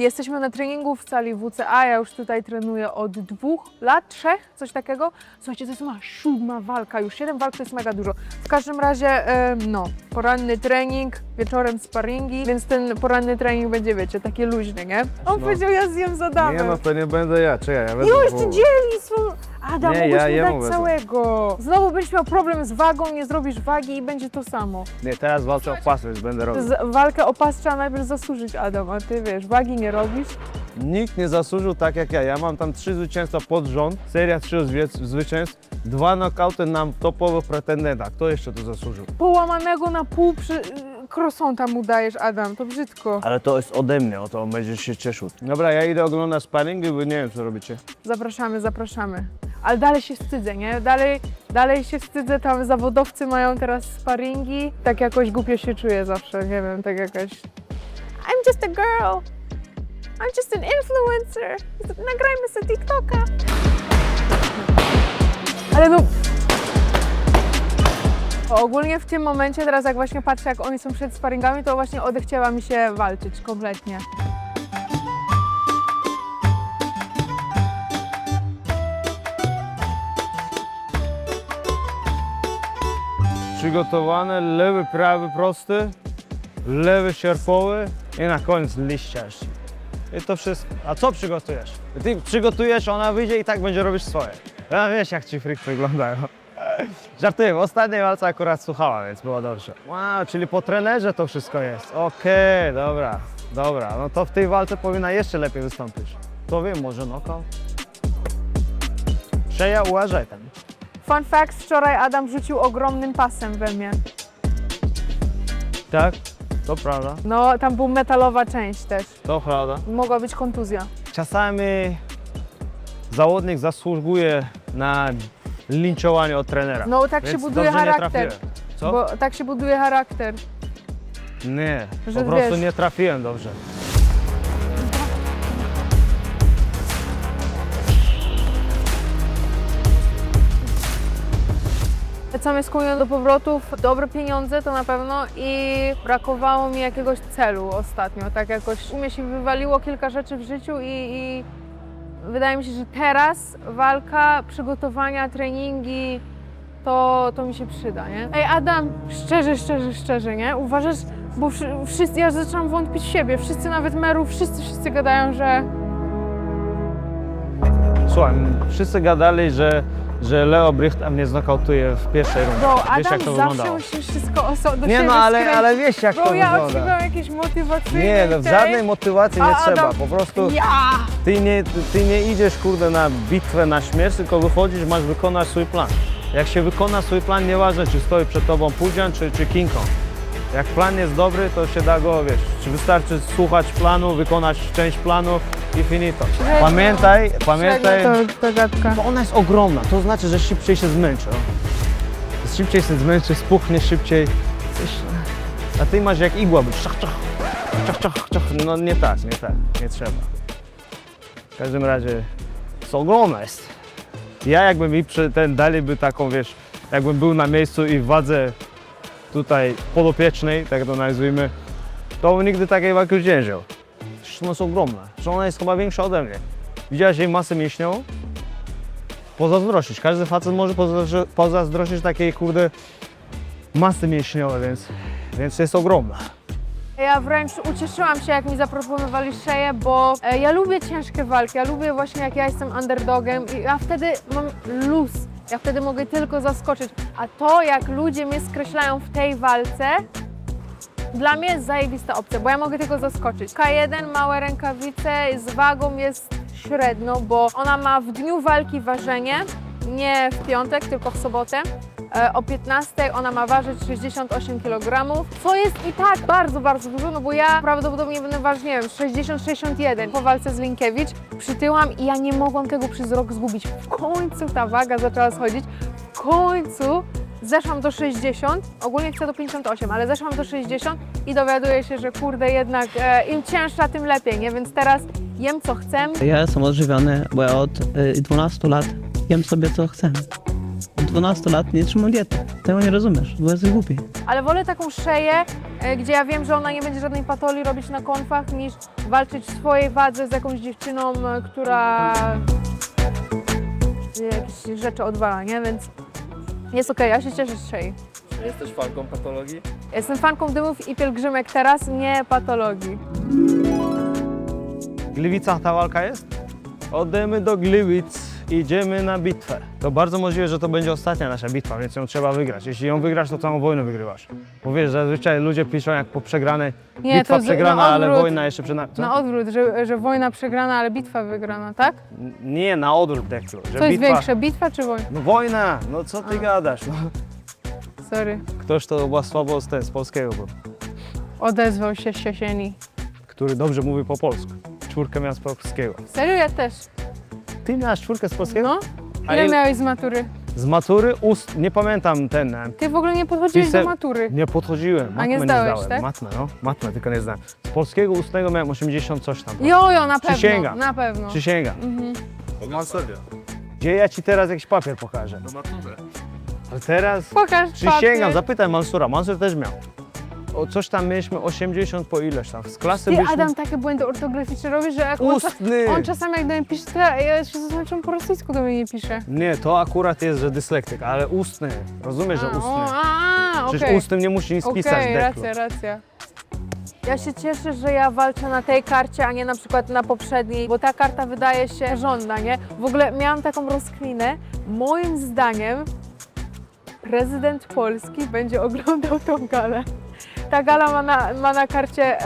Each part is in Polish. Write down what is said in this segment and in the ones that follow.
Jesteśmy na treningu w sali WCA, ja już tutaj trenuję od dwóch lat, trzech, coś takiego. Słuchajcie, to jest moja siódma walka, już siedem walk to jest mega dużo. W każdym razie, no, poranny trening, wieczorem sparingi, więc ten poranny trening będzie, wiecie, takie luźny, nie? On No. powiedział, ja zjem za damę. Nie no, to nie będę ja, czekaj, ja będę Już ty próbował. dzieli swą... Adam, Nie, mógłbyś ja mi jemu dać całego. Znowu będziesz miał problem z wagą, nie zrobisz wagi i będzie to samo. Nie, teraz walczę o pasy, więc będę robił. Z, walkę o pas trzeba najpierw zasłużyć, Adam, a ty wiesz, wagi nie robisz. Nikt nie zasłużył tak jak ja. Ja mam tam trzy zwycięstwa pod rząd, seria trzy zwycięstw, dwa knockouty na topowych pretendentach. Kto jeszcze to zasłużył? Połamanego na pół przy... krosąta mu dajesz, Adam, to brzydko. Ale to jest ode mnie, o to będziesz się cieszył. Dobra, ja idę oglądać sparingi, wy nie wiem co robicie. Zapraszamy, zapraszamy. Ale dalej się wstydzę, nie? Dalej, dalej się wstydzę, tam zawodowcy mają teraz sparingi. Tak jakoś głupio się czuję zawsze, nie wiem, tak jakoś... I'm just a girl. I'm just an influencer. Nagrajmy sobie TikToka. Ale no... Ogólnie w tym momencie, teraz jak właśnie patrzę, jak oni są przed sparingami, to właśnie odechciała mi się walczyć kompletnie. Przygotowane, lewy, prawy, prosty, lewy, sierpowy i na koniec liściarz. I to wszystko. A co przygotujesz? Ty przygotujesz, ona wyjdzie i tak będzie robić swoje. Ja wiesz jak ci freak wyglądają. Żartuję, w ostatniej walce akurat słuchała, więc było dobrze. Wow, czyli po trenerze to wszystko jest. Okej, dobra, dobra. No to w tej walce powinna jeszcze lepiej wystąpić. To wiem, może knockout? Szeja, uważaj tam. Fun fact, wczoraj Adam rzucił ogromnym pasem we mnie. Tak, to prawda, No, tam była metalowa część też. to prawda. Mogła być kontuzja. Czasami zawodnik zasługuje na linczowanie od trenera. No, tak się Więc buduje dobrze nie charakter. trafiłem. Co? Bo tak się buduje charakter. Nie, Że po prostu wiesz- nie trafiłem dobrze. Co mnie skłoniło do powrotów? Dobre pieniądze to na pewno i brakowało mi jakiegoś celu ostatnio. Tak jakoś u mnie się wywaliło kilka rzeczy w życiu i, i wydaje mi się, że teraz walka, przygotowania, treningi, to, to mi się przyda, nie? Ej Adam, szczerze, szczerze, szczerze, nie? Uważasz, bo wszy- wszyscy, ja zaczynam wątpić w siebie, wszyscy nawet merów, wszyscy, wszyscy gadają, że Słuchaj, wszyscy gadali, że, że Leo Bricht mnie znokautuje w pierwszej rundzie. Bro, wiesz jak Adam to zawsze wyglądało. musi wszystko oso- do Nie no, ale, ale wiesz jak to ja wygląda. odczuwam jakieś motywacyjne Nie, no, w żadnej motywacji nie A trzeba, Adam- po prostu Ja! ty nie, ty nie idziesz kurde na bitwę na śmierć, tylko wychodzisz, masz wykonać swój plan. Jak się wykona swój plan, nieważne czy stoi przed tobą Pudzian czy, czy King Kong. Jak plan jest dobry, to się da go, wiesz, czy wystarczy słuchać planu, wykonać część planu i finito. Pamiętaj, pamiętaj, to, to gadka. to ona jest ogromna, to znaczy, że szybciej się zmęczy. no. Szybciej się zmęczy, spuchnie szybciej. Coś- A ty masz jak igła, być czach, czach, czach, czach, czach. No nie tak, nie tak, nie trzeba. W każdym razie, to ogromna jest. Ja jakbym mi przy ten dalej by taką, wiesz, jakbym był na miejscu i w wadze tutaj podopiecznej, tak to nazwijmy, to bym nigdy takiej walki nie wziął. Przecież ona jest ogromna, że ona jest chyba większa ode mnie. Widziałeś jej masę mięśniową? Pozazdrościć. Każdy facet może pozazdro- pozazdrościć takiej, kurde, masy mięśniowej, więc, więc jest ogromna. Ja wręcz ucieszyłam się, jak mi zaproponowali szeję, bo e, ja lubię ciężkie walki, ja lubię właśnie jak ja jestem underdogem i ja wtedy mam luz. Ja wtedy mogę tylko zaskoczyć. A to, jak ludzie mnie skreślają w tej walce, dla mnie jest zajebista opcja, bo ja mogę tylko zaskoczyć. K1, małe rękawice, z wagą jest średnio, bo ona ma w dniu walki ważenie, nie w piątek, tylko w sobotę. E, O 15 ona ma ważyć 68 kg, co jest i tak bardzo, bardzo dużo, no bo ja prawdopodobnie będę ważyć, nie wiem, 60-61 po walce z Linkiewicz. Przytyłam i ja nie mogłam tego przez rok zgubić. W końcu ta waga zaczęła schodzić, w końcu zeszłam do 60, ogólnie chcę do 58, ale zeszłam do 60 i dowiaduję się, że kurde jednak e, im cięższa, tym lepiej, nie? Więc teraz jem co chcę. Ja jestem odżywiony, bo ja od y, 12 lat jem sobie co chcę. Od 12 lat nie trzymał diety. Tego nie rozumiesz, bo jesteś głupi. Ale wolę taką szeję, e, gdzie ja wiem, że ona nie będzie żadnej patolii robić na konfach, niż walczyć w swojej wadze z jakąś dziewczyną, e, która jakieś rzeczy odwala, nie? Więc jest okej, ja się cieszę z szyi. Jesteś fanką patologii? Jestem fanką dymów i pielgrzymek teraz, nie patologii. W Gliwicach ta walka jest? Odejmy do Gliwic, idziemy na bitwę. To bardzo możliwe, że to będzie ostatnia nasza bitwa, więc ją trzeba wygrać. Jeśli ją wygrasz, to całą wojnę wygrywasz. Bo wiesz, zazwyczaj ludzie piszą jak po przegranej, Nie, bitwa to z- przegrana, na ale odwrót. wojna jeszcze przed nami. Co? Na odwrót, że, że wojna przegrana, ale bitwa wygrana, tak? Nie, na odwrót Deklu. Że Co jest bitwa... większe, bitwa czy wojna? No wojna, no co ty gadasz? No. Sorry. Ktoś to była słabo z, ten, z polskiego był, Odezwał się z siesieni. który dobrze mówi po polsku. Czwórkę miał z polskiego. Serio? Ja też. Ty miałaś czwórkę z polskiego? No? A Ile il- miałeś z matury? Z matury ust, nie pamiętam ten, e, Ty w ogóle nie podchodziłeś Pisem- do matury. Nie podchodziłem. Matmę nie zdałeś, zdałem. tak? Matmę, no. Matmę tylko nie zdałem. Z polskiego ustnego miałem 80 coś tam. Jojo, na pewno. Przysięgam. Na pewno. Przysięgam. Mhm. Mam serio. Gdzie ja ci teraz jakiś papier pokażę? Do maturze. Ale teraz Pokaż przysięgam, papier. zapytaj Mansura. Mansur też miał. O coś tam mieliśmy 80 po ileś tam. Z klasy Ty, byliśmy... Adam, takie błędy ortograficzne robisz, że jak on, Ustny! on czasami jak do mnie pisze, to ja, się on po rosyjsku do mnie nie pisze. Nie, to akurat jest, że dyslektyk, ale ustny. Rozumiesz, że A, o, ustny. a, a, Przecież okej. ustnym nie musi nic Okej, pisać deklu. racja, racja. Ja się cieszę, że ja walczę na tej karcie, a nie na przykład na poprzedniej, bo ta karta wydaje się żądna, nie? W ogóle miałam taką rozkminę. Moim zdaniem prezydent Polski będzie oglądał tą galę. Ta gala ma na, ma na karcie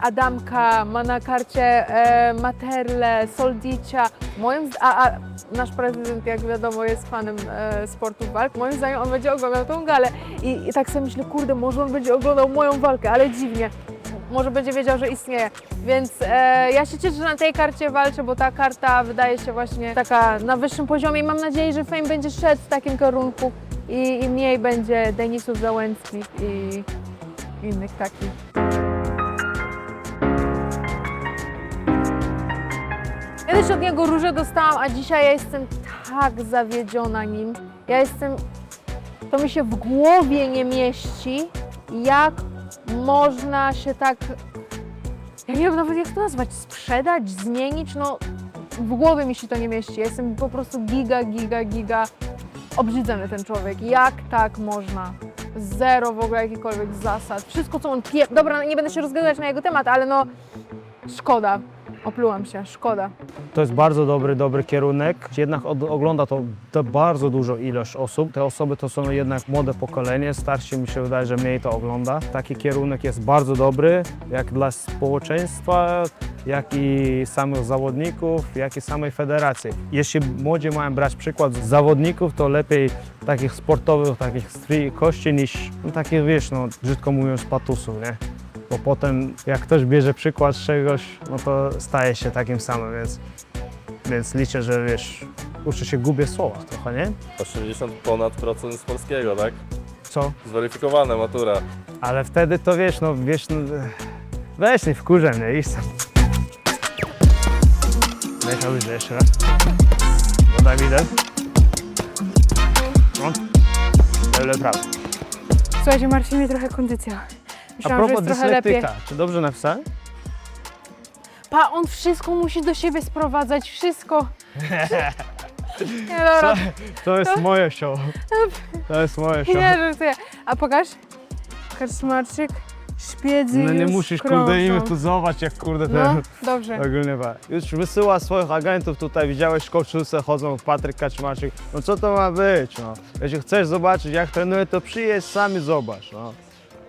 Adamka, ma na karcie Materle, Soldicia. Moim, a, a nasz prezydent, jak wiadomo, jest fanem e, sportu walk. Moim zdaniem on będzie oglądał tą galę. I, I tak sobie myślę, kurde, może on będzie oglądał moją walkę, ale dziwnie. Może będzie wiedział, że istnieje. Więc e, ja się cieszę, że na tej karcie walczę, bo ta karta wydaje się właśnie taka na wyższym poziomie i mam nadzieję, że Fame będzie szedł w takim kierunku i, i mniej będzie Denisów Załęckich i innych takich. Kiedyś od niego róże dostałam, a dzisiaj ja jestem tak zawiedziona nim. Ja jestem. To mi się w głowie nie mieści, jak można się tak. Ja nie wiem nawet jak to nazwać, sprzedać, zmienić. No, w głowie mi się to nie mieści. Ja jestem po prostu giga, giga, giga obrzydzony ten człowiek. Jak tak można? Zero w ogóle jakichkolwiek zasad. Wszystko, co on pie... Dobra, nie będę się rozgadywać na jego temat, ale no szkoda. Oplułam się, szkoda. To jest bardzo dobry, dobry kierunek. Jednak ogląda to, to bardzo dużo ilość osób. Te osoby to są jednak młode pokolenie, starsi mi się wydaje, że mniej to ogląda. Taki kierunek jest bardzo dobry, jak dla społeczeństwa, jak i samych zawodników, jak i samej federacji. Jeśli młodzi mają brać przykład z zawodników, to lepiej takich sportowych, takich kości niż no, takich, wiesz, no, brzydko mówiąc, patusów, nie? Bo potem jak ktoś bierze przykład z czegoś, no to staje się takim samym, więc, więc liczę, że wiesz, kurczę się gubię w słowach trochę, nie? 80 ponad procent z polskiego, tak? Co? Zweryfikowane, matura. Ale wtedy to wiesz, no wiesz, no, weź nie wkurzę mnie, idź tam. Weź łyżę jeszcze raz. No daj mi ten. No. Lewe prawo. Słuchajcie, martwi mnie trochę kondycja. A Myślałam, że propos jest trochę lepiej. dyslektyka, czy dobrze napisałem? Pa, on wszystko musi do siebie sprowadzać, wszystko. Nie, dobra, To jest moje show. To jest moje show. nie żartuję. A pokaż. Pokaż smaczek, szpiedzy No nie już musisz krążą. kurde tu zobaczyć jak kurde ten No, dobrze. ogólnie wa- Już wysyła swoich agentów tutaj, widziałeś koczulce chodzą, Patryk Kaczmarczyk. No co to ma być no? Jeśli chcesz zobaczyć jak trenuje to przyjedź sami zobacz no.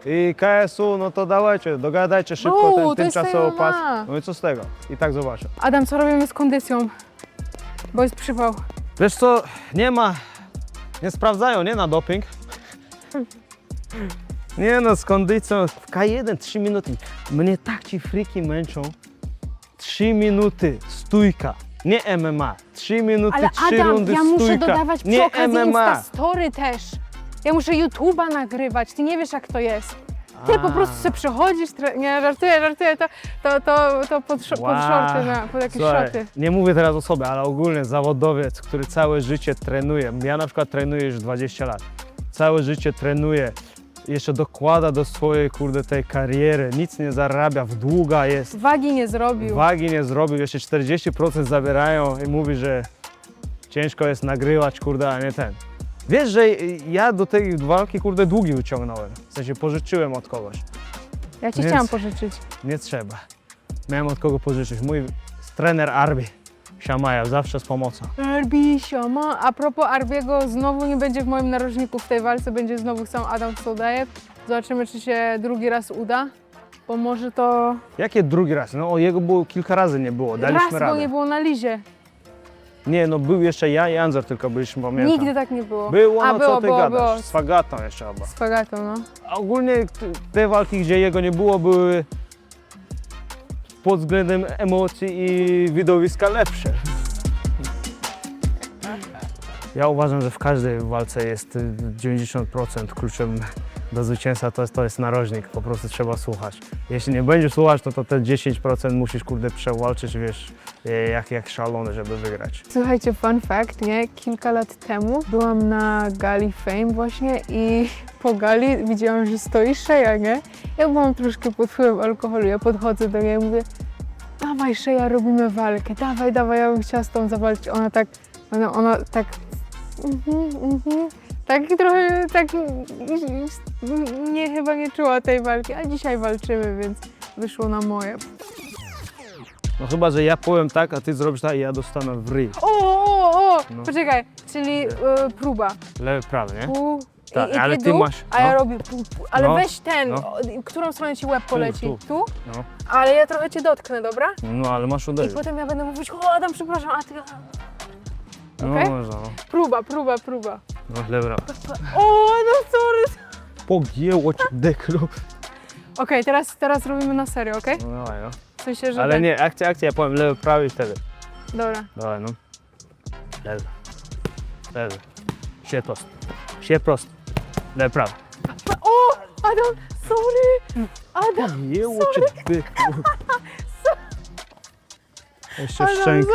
I KSU, no to dawajcie, dogadajcie szybko to ten jest tymczasowy pas. No i co z tego? I tak zobaczę. Adam, co robimy z kondycją? Bo jest przypał. Wiesz co, nie ma, nie sprawdzają, nie na doping. Nie no, z kondycją, w K1 3 minuty. Mnie tak ci friki męczą. 3 minuty, stójka. Nie MMA. 3 minuty, Ale 3 Adam, rundy ja muszę stójka. dodawać przy nie okazji MMA. Instastory też. Ja muszę YouTube'a nagrywać, ty nie wiesz jak to jest. Ty po prostu sobie przechodzisz, tre... nie, żartuję, żartuję, to, to, to, to pod, sz- pod Wow. shorty, na, pod jakieś Słuchaj, szoty. nie mówię teraz o sobie, ale ogólnie zawodowiec, który całe życie trenuje. Ja na przykład trenuję już 20 lat. Całe życie trenuje. Jeszcze dokłada do swojej, kurde, tej kariery. Nic nie zarabia, w długa jest. Wagi nie zrobił. Wagi nie zrobił, jeszcze 40% zabierają i mówi, że ciężko jest nagrywać, kurde, a nie ten. Wiesz, że ja do tej walki, kurde, długi wyciągnąłem. W sensie pożyczyłem od kogoś. ja ci Więc- chciałam pożyczyć. Nie trzeba. Miałem od kogo pożyczyć. Mój trener Arbi Siamaja, zawsze z pomocą. Arbi, sioma. A propos Arbiego, znowu nie będzie w moim narożniku w tej walce, będzie znowu sam Adam Sodajew. Zobaczymy, czy się drugi raz uda, bo może to Jakie drugi raz? No o jego było kilka razy nie było, daliśmy raz, bo radę. nie było na lizie. Nie, no był jeszcze ja i Anzor, tylko byliśmy, pamiętam. Nigdy tak nie było. Było, A, no było, co ty było, gadasz? było. Z Fagatą jeszcze chyba. Z Fagatą, no. A ogólnie t- te walki, gdzie jego nie było, były pod względem emocji i widowiska lepsze. Ja uważam, że w każdej walce jest y, 90% kluczem do zwycięstwa, to jest, to jest narożnik, po prostu trzeba słuchać. Jeśli nie będziesz słuchać, to, to te 10% musisz kurde przewalczyć, wiesz, jak, jak szalony, żeby wygrać. Słuchajcie, fun fact, nie? Kilka lat temu byłam na gali Fame właśnie i po gali widziałam, że stoi Szeja, nie? Ja byłam troszkę pod wpływem alkoholu, ja podchodzę do niej i mówię dawaj Szeja, robimy walkę, dawaj, dawaj, ja bym chciała z tą zawalczyć. Ona tak, ona, ona tak, mhm, mhm, tak trochę, tak nie, chyba nie czuła tej walki, a dzisiaj walczymy, więc wyszło na moje. No chyba, że ja powiem tak, a ty zrobisz tak i ja dostanę w ryj. O, o, o, No. poczekaj, czyli y, próba. Lewy, prawy, nie? Pół, Tak, i, i ale ty dół, masz- A ja no. robię pół, pół. Ale No, weź ten, no. o, którą stronę ci łeb poleci? tu. No, Ale ja trochę cię dotknę, dobra? no ale masz I uderzyć. potem ja będę mówić, o Adam, przepraszam, a ty... No okej? można, no. Próba, próba, próba. no lewy, prawy. O, no sorry. Pogięło cię deklu. Okej, teraz, teraz robimy na serio, okej? No dawaj, no. Sensie, że Ale tak- nie, akcja, akcja, ja powiem lewy, prawy i wtedy. Dobra. Dawaj, no. Lewy. Lewy. Sie prosto. Sie prosto. Lewy, prawy. O, Adam, sorry. Adam, Pogięło cię deklu. Jeszcze Ale szczękę.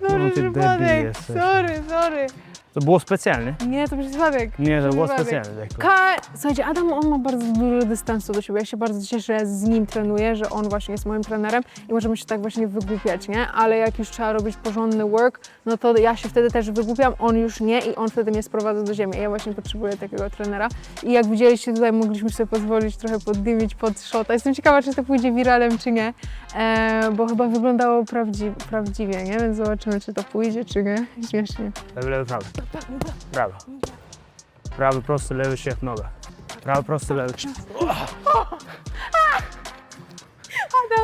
No, ty debil przypadek. jesteś. Sorry, sorry. To było specjalnie? Nie, to przypadek. Nie, to było Przypadek. specjalnie. deklu. Ka- Słuchajcie, Adam on ma bardzo dużo dystansu do siebie. Ja się bardzo cieszę, że z nim trenuję, że on właśnie jest moim trenerem i możemy się tak właśnie wygłupiać, nie? Ale jak już trzeba robić porządny work, no to ja się wtedy też wygłupiam, on już nie i on wtedy mnie sprowadza do ziemi. Ja właśnie potrzebuję takiego trenera. I jak widzieliście tutaj, mogliśmy sobie pozwolić trochę poddymić pod shota. Jestem ciekawa, czy to pójdzie wiralem, czy nie, e, bo chyba wyglądało prawdzi- prawdziwie, nie? Więc zobaczymy, czy to pójdzie, czy nie. Śmiesznie. Lewy, lewy, prawy. Prawy. Prawy, prosty, lewy, siech, noga. Prawy, prosty, lewy.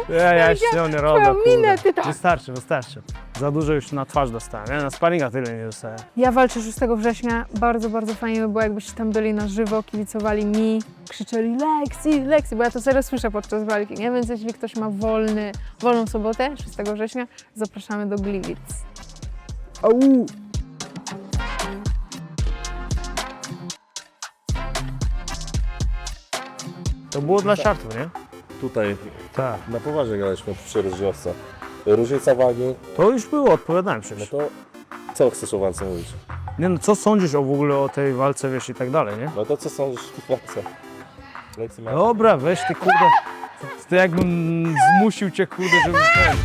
Ja, ja już się nie robię, twoją minę, kurde. ty tak. Wystarczy, wystarczy. Za dużo już na twarz dostałem, nie? Na sparinga tyle nie dostałem. Ja walczę 6 września. Bardzo, bardzo fajnie by było, jakbyście tam byli na żywo, kibicowali mi, krzyczeli Lexi, Lexi, bo ja to serio słyszę podczas walki, nie? Więc jeśli ktoś ma wolny, wolną sobotę 6 września, zapraszamy do Gliwic. Au! To było dla żartu, nie? Tutaj Tak. na poważnie graliśmy przy rozgrzewce. Różnica wagi, To już było, odpowiadałem no przecież. to co chcesz o walce mówić? Nie no, co sądzisz o w ogóle o tej walce, wiesz, i tak dalej, nie? No to co sądzisz o walce? Dobra, weź ty, kurde. To jakbym zmusił cię, kurde, żeby ten...